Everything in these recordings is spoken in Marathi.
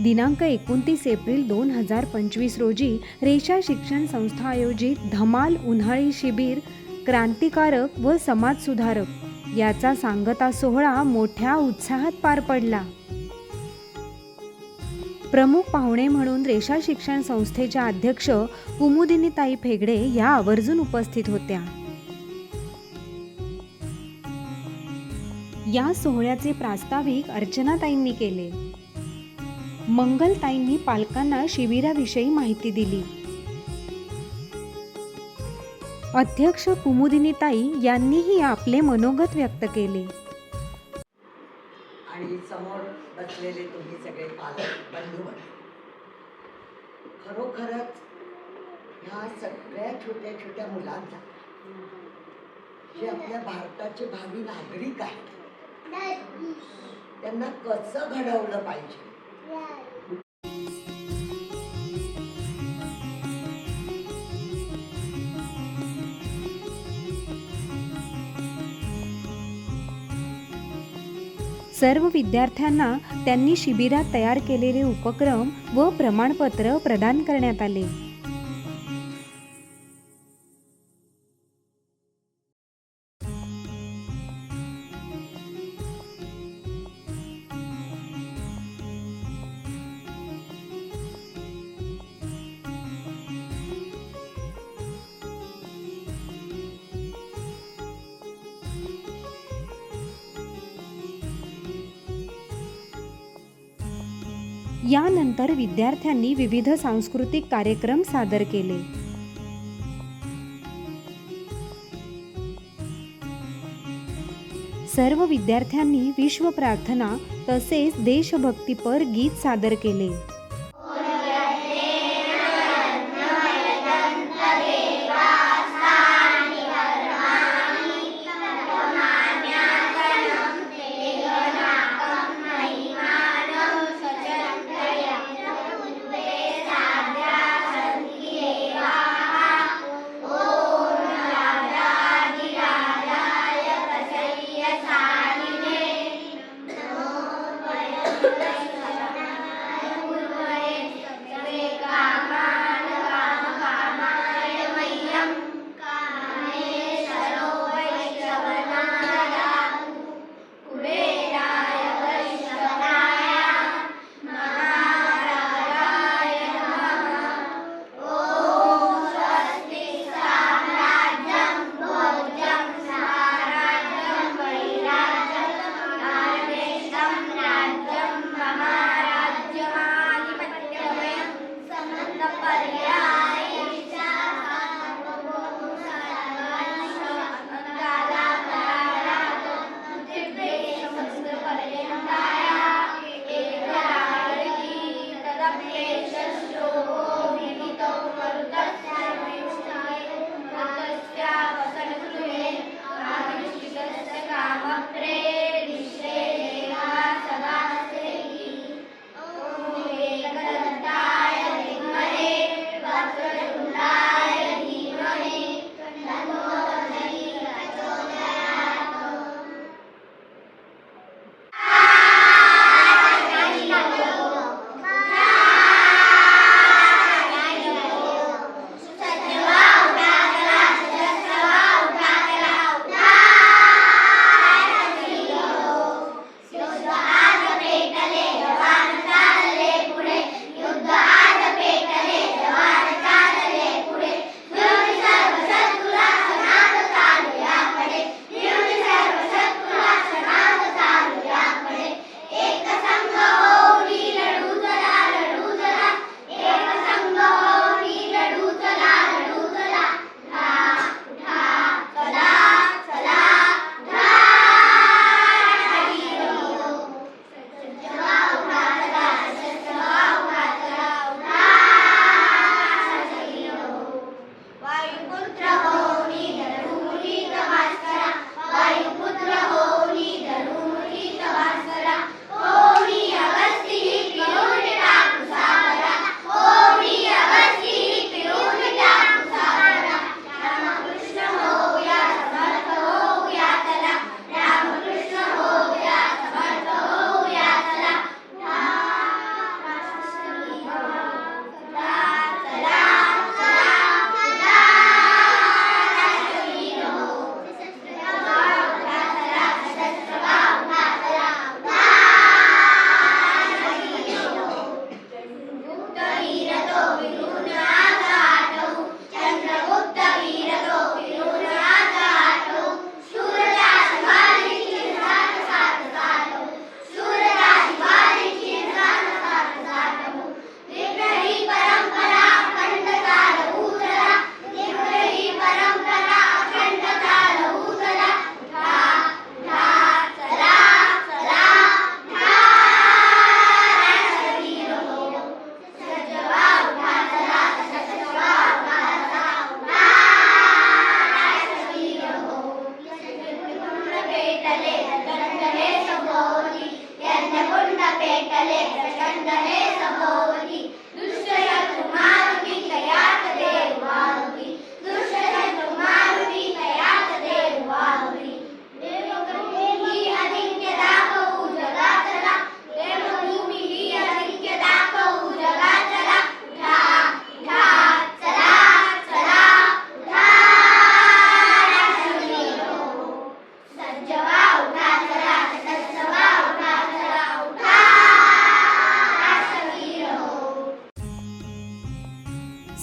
दिनांक एकोणतीस एप्रिल दोन हजार पंचवीस रोजी रेषा शिक्षण संस्था आयोजित धमाल उन्हाळी शिबिर क्रांतिकारक व समाजसुधारक याचा सांगता सोहळा मोठ्या उत्साहात पार पडला. प्रमुख पाहुणे म्हणून रेषा शिक्षण संस्थेच्या अध्यक्ष कुमुदिनीताई फेगडे या आवर्जून उपस्थित होत्या. या सोहळ्याचे प्रास्ताविक अर्चनाताईंनी केले. मंगलताईंनी पालकांना शिबिराविषयी माहिती दिली. अध्यक्ष कुमुदिनीताई यांनीही आपले मनोगत व्यक्त केले. आणि समोर बसलेले तुम्ही सगळे पालक बंधू खरोखरच ह्या सगळ्या छोट्या छोट्या मुलांचा जे आपल्या भारताचे भावी नागरिक आहेत त्यांना कसं घडवलं पाहिजे? सर्व विद्यार्थ्यांना त्यांनी शिबिरात तयार केलेले उपक्रम व प्रमाणपत्र प्रदान करण्यात आले. यानंतर विद्यार्थ्यांनी विविध सांस्कृतिक कार्यक्रम सादर केले. सर्व विद्यार्थ्यांनी विश्व प्रार्थना तसेच देशभक्तीपर गीत सादर केले.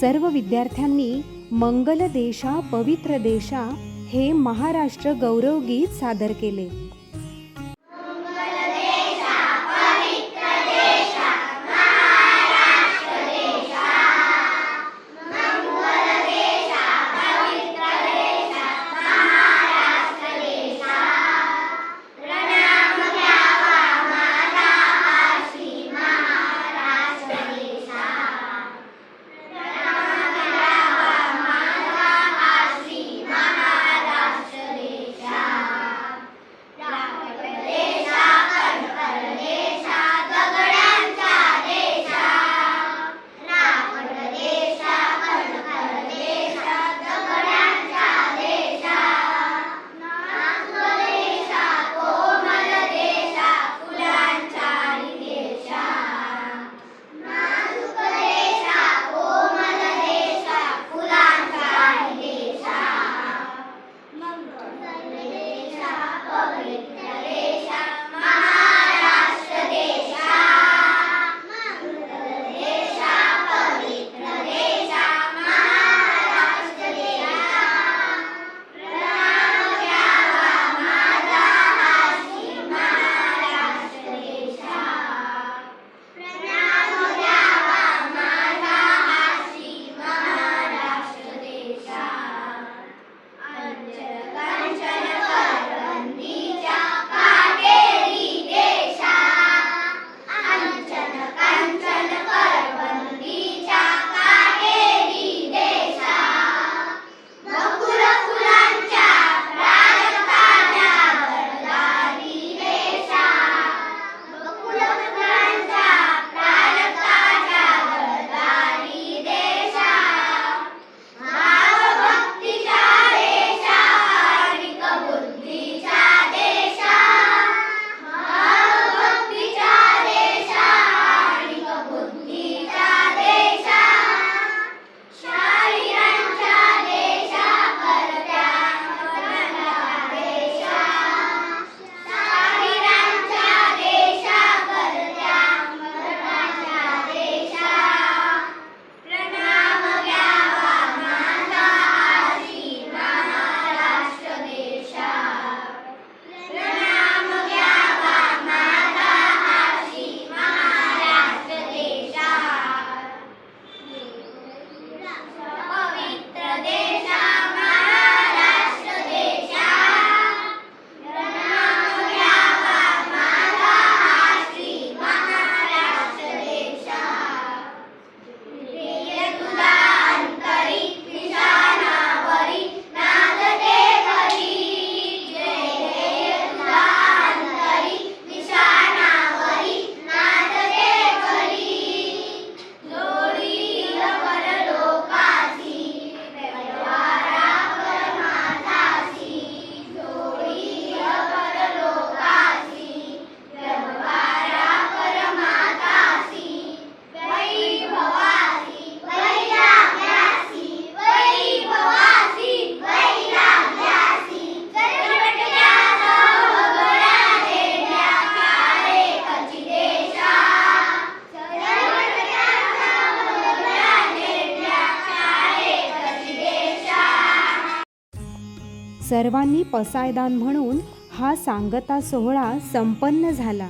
सर्व विद्यार्थ्यांनी मंगल देशा पवित्र देशा हे महाराष्ट्र गौरवगीत सादर केले. सर्वांनी पसायदान म्हणून हा सांगता सोहळा संपन्न झाला.